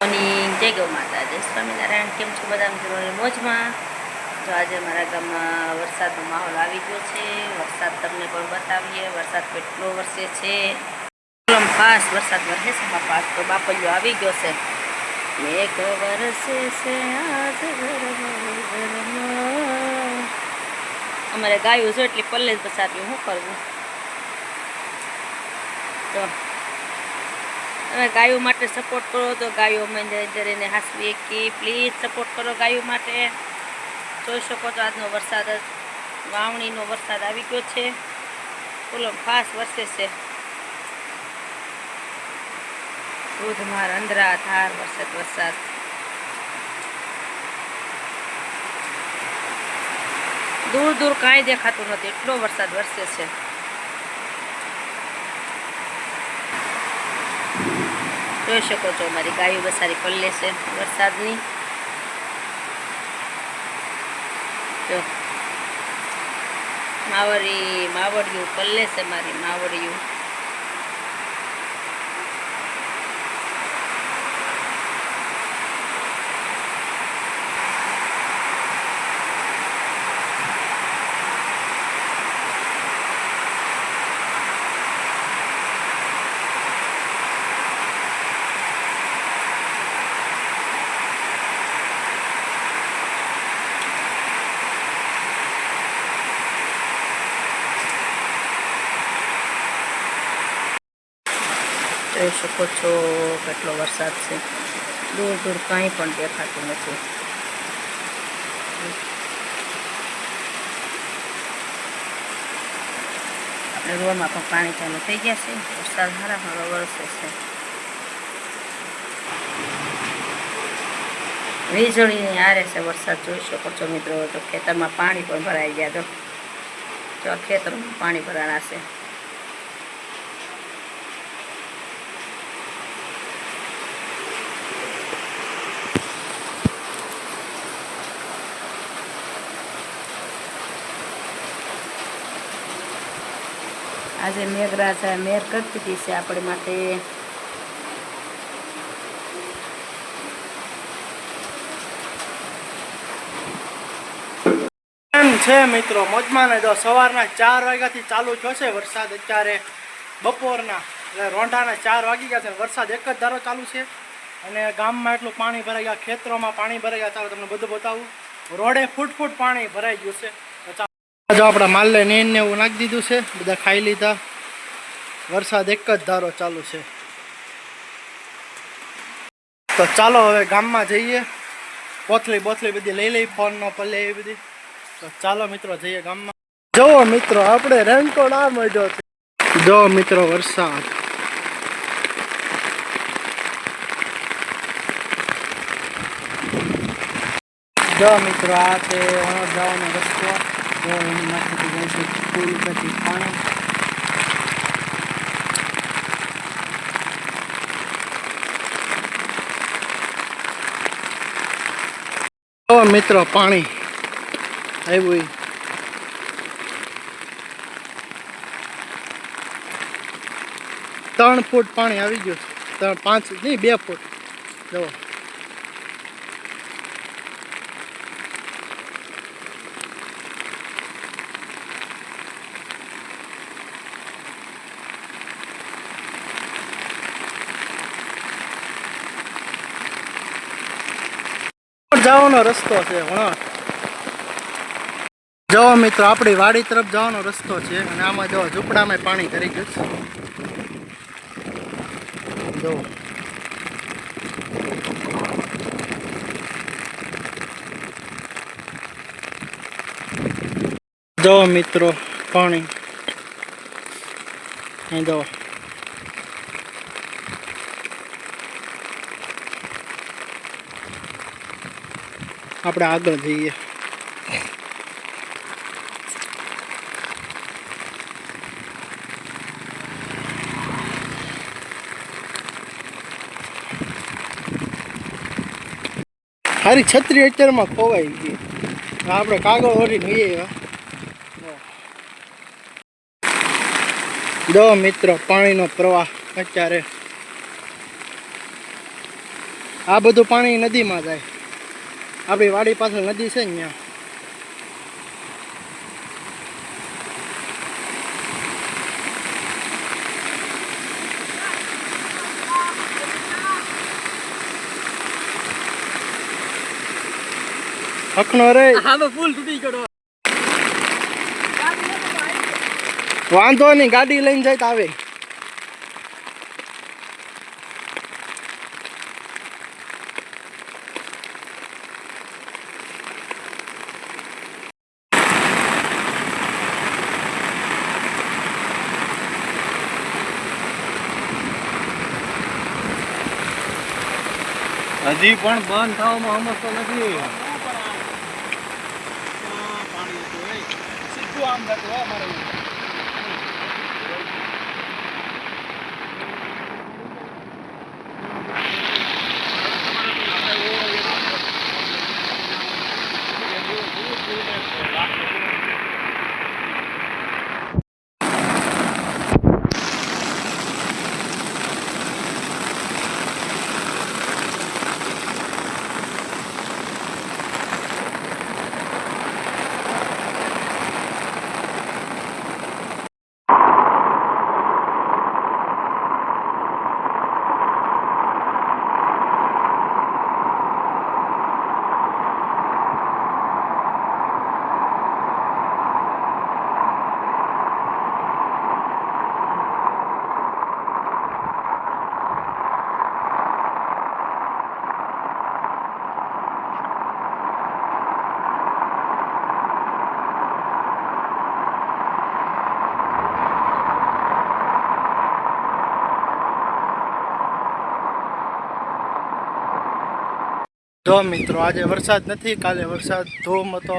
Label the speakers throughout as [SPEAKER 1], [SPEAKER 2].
[SPEAKER 1] Morning જય ગૌ માતા જય સ્વામિનારાયણ કેમ છો બધા મિત્રો મોજમાં તો આજે મારા ગામમાં વરસાદનો માહોલ આવી ગયો છે વરસાદ તમને પણ બતાવીએ વરસાદ કેટલો વરસે છે એકદમ પાસ વરસાદ વરસે છે આજ તો બાપલિયો આવી ગયો છે એક વરસે છે આજ. અમારે ગાયું છે એટલી પલ્લે જ બસાવ્યું શું કરવું તો તમે ગાયો માટે સપોર્ટ કરો તો ગાયો અમે એને હાસવી કે પ્લીઝ સપોર્ટ કરો ગાયો માટે. જોઈ શકો તો આજનો વરસાદ વાવણીનો વરસાદ આવી ગયો છે. ફૂલો ખાસ વરસે છે. ધોધમાર ધાર વરસાદ વરસાદ. દૂર દૂર કાંઈ દેખાતું નથી. એટલો વરસાદ વરસે છે. જોઈ શકો છો, અમારી ગાયો બસારી પલ્લે છે વરસાદની. જો માવડી માવડિયું પલ્લે છે મારી માવડિયું. જોઈ શકો છો કેટલો વરસાદ છે. દૂર દૂર કાંઈ પણ દેખાતું નથી. આપણે રોડમાં પણ પાણી ચાલુ થઈ ગયા છે. વરસાદ સારા સારો વરસે છે. વીજળીની આરે છે વરસાદ, જોઈ શકો છો મિત્રો, તો ખેતરમાં પાણી પણ ભરાઈ ગયા. તો ખેતરમાં પાણી ભરાણા છે. આજે મેઘરાજા મેર કરતી હતી છે આપણે માટે.
[SPEAKER 2] છે મિત્રો? મોજમાં ને જો સવારના ચાર વાગ્યાથી ચાલુ થયો છે વરસાદ અત્યારે. બપોરના, એટલે રોંઢાના ચાર વાગી ગયા છે. વરસાદ એક જ ધારો ચાલુ છે. અને ગામમાં એટલું પાણી ભરાઈ ગયા, ખેતરોમાં પાણી ભરાઈ ગયા, ચાલો તમને બધું બતાવું. રોડે ફૂટ ફૂટ પાણી ભરાઈ ગયું છે. જો આપણા માલને નેન ને એવું નાખી દીધું છે, બધા ખાઈ લીધા. વરસાદ એક જ ધારો ચાલુ છે. તો ચાલો હવે ગામમાં જઈએ. પોથલી બોથલી બધી લઈ લઈ ફોનનો પલ્લે એવી બધી. તો ચાલો મિત્રો જઈએ ગામમાં. જુઓ મિત્રો, આપણે રેનકોટ આ મજો જો મિત્રો વરસાદ. જો મિત્રો આ વણોદ જવાનો રસ્તો. જો એની માથેથી જાય છે પુલ ઉપરથી પાણી મિત્રો પાણી આવ્યું. ત્રણ ફૂટ પાણી આવી ગયું. ત્રણ પાંચ નહીં, બે ફૂટ જુઓ જવાનો રસ્તો છે વણોદ જવો મિત્રો, આપણી વાડી તરફ જવાનો રસ્તો છે, અને આમાં જવો ઝૂંપડામાં પાણી કરી ગયું છે. જવો જવો મિત્રો, પાણી. અહીં જો. આપણે આગળ જઈએ. હારી છત્રી અત્યારમાં ખોવાઈ ગઈ. આપણે કાગળ ઓઢીને જઈએ દો મિત્રો, પાણીનો પ્રવાહ અત્યારે. આ બધું પાણી નદીમાં જાય. આપણી વાડી પાછળ નદી છે ને હકનો રે.
[SPEAKER 3] આમાં ફૂલ તૂટી ગયો.
[SPEAKER 2] વાંધો નહીં ગાડી લઈને જાય તો આવે.
[SPEAKER 3] હજી પણ બંધ થવામાં સમજતો નથી.
[SPEAKER 2] સીધું આમ થતું હો જો મિત્રો, આજે વરસાદ નથી, કાલે વરસાદ. ધોમ હતો,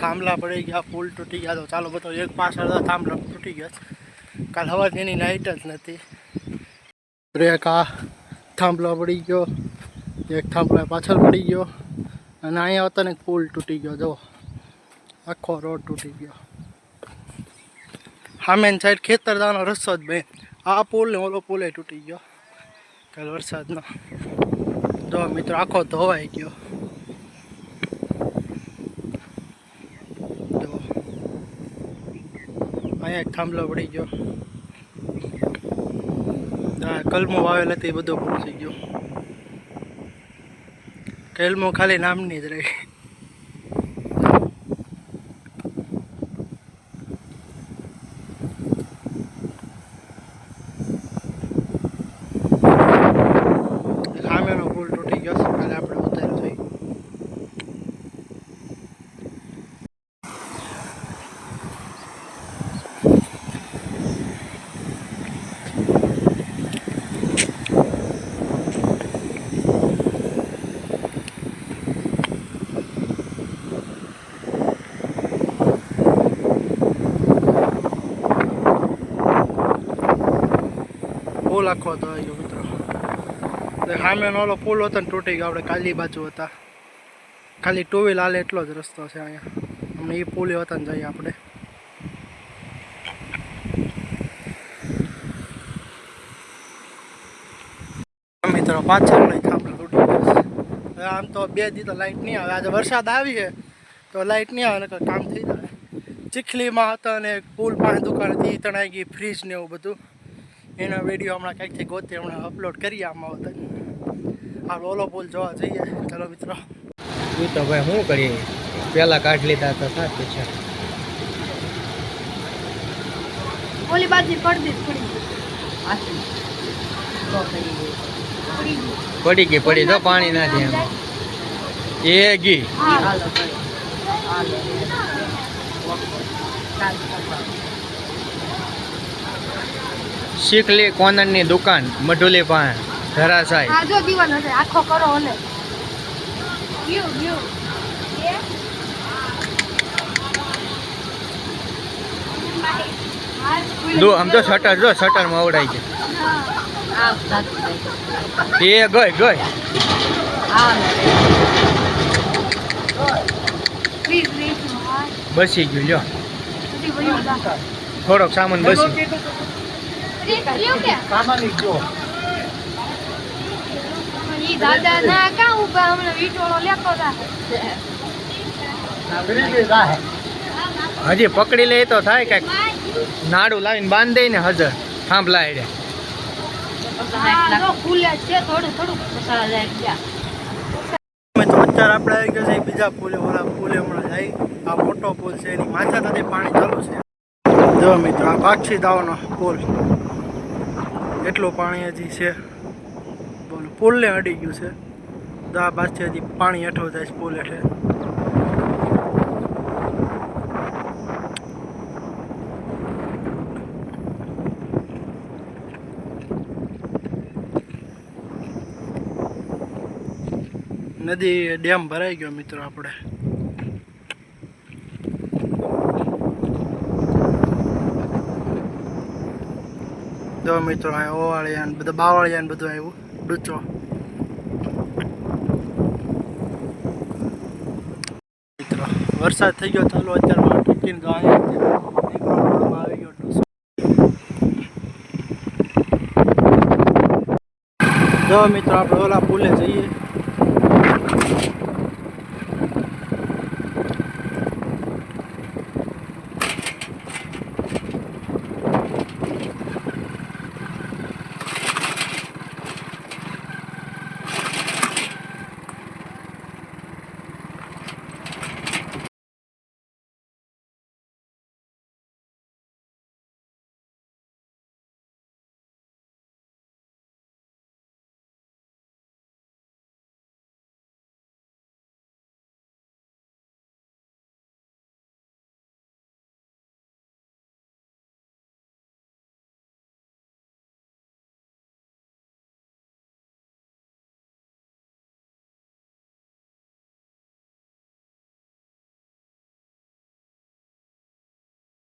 [SPEAKER 2] થાંભલા પડી ગયા, પુલ તૂટી ગયા. તો ચાલો બધો એક પાછળ થાંભલા તૂટી ગયા કાલે હવાથી એની લાઇટ જ નથી. એક આ થાંભલો પડી ગયો. એક થાંભલા પાછળ પડી ગયો. અને અહીંયા હતો ને પુલ તૂટી ગયો, જો. આખો રોડ તૂટી ગયો. સામેની સાઈડ ખેતર જવાનો રસ્તો જ બે આ પુલ ને ઓલો પુલે તૂટી ગયો. કાલ વરસાદનો. જો મિત્રો આખો ધોવાઈ ગયો. જો અહીંયા થાંભલો પડી ગયો. કલમો વાવેલ હતી એ બધું પૂછી ગયો. કલમો ખાલી નામની જ રહી સામેનો પુલ તૂટી ગયો છે કાલે આપણે ઉતાર્યો થઈ પુલ હતો ગયો મિત્રો. સામેનો ઓલો પુલ હતો ને તૂટી ગયો, આપણે કાલી બાજુ હતા. ખાલી ટુ વ્હીલ હાલે એટલો જ રસ્તો છે અહીંયા. અમને એ પુલ હતા ને જઈએ આપણે. મિત્રો, પાછળ નહીં થાંભલો તૂટી ગયો આમ તો બે દી તો લાઇટ નહીં આવે. આજે વરસાદ આવી છે, તો લાઇટ નહીં આવે કામ થઈ જાય. ચીખલીમાં હતા અને પુલ પાસે દુકાન હતી તણાઈ ગઈ ફ્રીજ ને એવું બધું. એનો વીડિયો હમણાં કંઈકથી ગોતી હમણાં અપલોડ કરીએ આમાં આવતા આ ઓલો પુલ જોવા જઈએ. ચલો મિત્રો.
[SPEAKER 3] એ તો ભાઈ શું કરીએ? પેલા કાઢ લીધા તો સાચું છે.
[SPEAKER 4] ઓલી બાજુ પડી પડી ગઈ.
[SPEAKER 3] પડી ગઈ. પડી પાણી નથી એમ. એ શીખલી કોનરની દુકાન મઢુલી પાસે ધરાશાય
[SPEAKER 4] આખો કરો અને
[SPEAKER 3] દો આમ તો શટર જો શટરમાં આવડાઈ છે એ ગઈ ગઈ બસી ગયું
[SPEAKER 4] જા
[SPEAKER 3] થોડોક સામાન બસી.
[SPEAKER 4] દાદા ના કાં હમણાં વીટોળો લેતો હતા
[SPEAKER 3] હજી પકડી લે તો થાય કંઈક. નાડું લાવીને બાંધ દઈ ને હજર. થાંભલા હેડે
[SPEAKER 4] હા, જો ખુલે જ છે થોડું થોડું.
[SPEAKER 1] મસાલા જાય ગયા
[SPEAKER 2] મિત્રો અત્યારે આપણે આવી ગયા છે બીજા પુલે ઓલા પુલે હમણાં જાય. આ મોટો પુલ છે એની માથા થતી પાણી ચાલુ છે. જો મિત્રો, આ પાક્ષી દાવાનો પુલ. એટલું પાણી હજી છે. બોલો, પુલને અડી ગયું છે. દા પાછી હજી પાણી હેઠો જાય છે, પુલ એટલે નદી ડેમ ભરાઈ ગયો મિત્રો આપણે. જો મિત્રો આ ઓવાળિયા ને બધા, બાવળિયા ને બધું આવ્યું, ડૂચો. મિત્રો, વરસાદ થઈ ગયો ચાલો અત્યારમાં ગયો જો મિત્રો, આપણે ઓલા પુલે જઈએ.